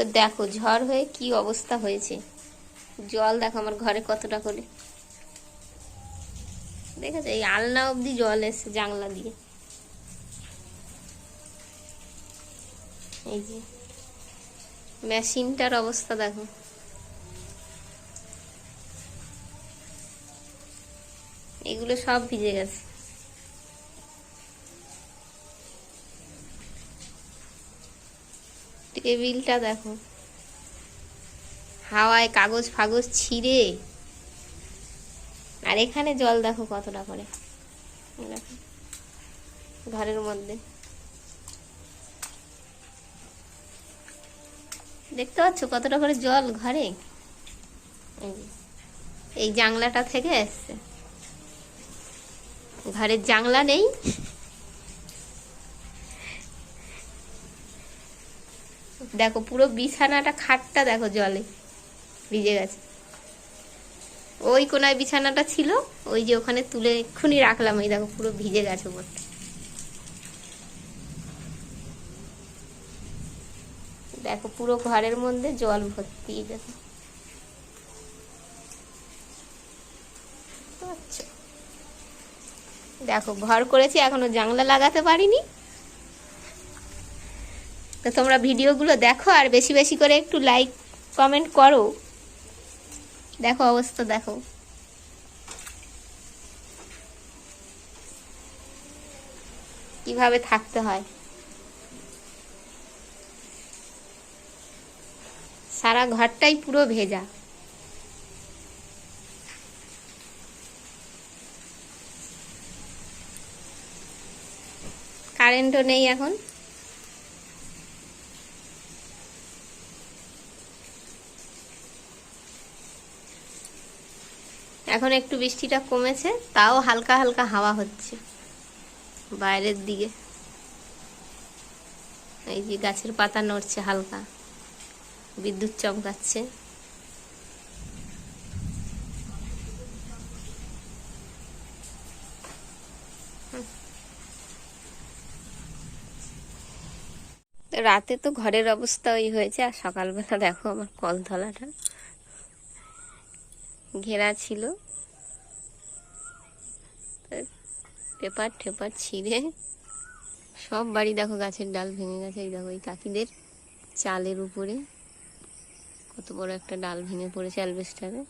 তো দেখো, ঝড় হয়ে কি অবস্থা হয়েছে। জল দেখো আমার ঘরে কতটা করে। দেখেছ, এই আলনা অবধি জল এসছে জানলা দিয়ে। এই যে, মেশিনটার অবস্থা দেখো। এগুলো সব ভিজে গেছে। টেবিলটা দেখো। হাওয়ায় কাগজ ফাগজ ছিঁড়ে। আর এখানে জল দেখো কতটা করে দেখো, ঘরের মধ্যে। দেখতে পাচ্ছ কতটা করে জল ঘরে? এই জাংলাটা থেকে এসছে। ঘরের জাংলা নেই। দেখো, পুরো বিছানাটা খাটটা দেখো জলে ভিজে গেছে। ওই কোনায় বিছানাটা ছিল, ওই যে ওখানে তুলে এক্ষুনি রাখলাম, এই দেখো পুরো ভিজে গেছে উপরটা দেখো, পুরো ঘরের মধ্যে জল ভর্তি দেখো আচ্ছা। দেখো, ঘর করেছি, এখনও জানলা লাগাতে পারিনি। তো তোমরা ভিডিওগুলো দেখো আর বেশি বেশি করে একটু লাইক কমেন্ট করো। দেখো অবস্থা, দেখো। কীভাবে থাকতে হয়। সারা ঘরটাই পুরো ভেজা। কারেন্টও নেই এখন। এখন একটু বৃষ্টিটা কমেছে, তাও হালকা হালকা হাওয়া হচ্ছে বাইরের দিকে। এই যে গাছের পাতা নড়ছে হালকা, বিদ্যুৎ চমকাচ্ছে। রাতে তো ঘরের অবস্থা ওই হয়েছে, আর সকালবেলা দেখো আমার কলতলাটা ঘেরা ছিল। পেপার ঠেপার ছিঁড়ে সব বাড়ি দেখো গাছের ডাল ভেঙে গেছে, এই দেখো এই কাকিদের চালের উপরে। কত বড় একটা ডাল ভেঙে পড়েছে অ্যালবেস্টারে।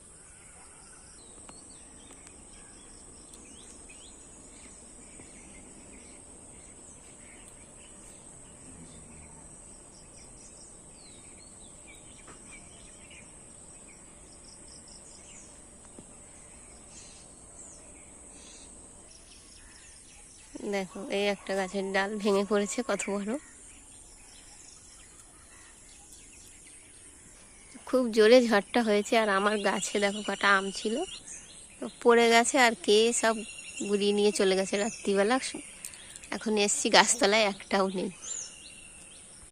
দেখো, এই একটা গাছের ডাল ভেঙে পড়েছে, কত বড়। খুব জোরে ঝড়টা হয়েছে, আর আমার গাছে দেখো কটা আম ছিল। তো পড়ে গেছে, আর কে সব গুড়িয়ে নিয়ে চলে গেছে রাত্রিবেলা। এখন এসছি গাছতলায়, একটাও নেই।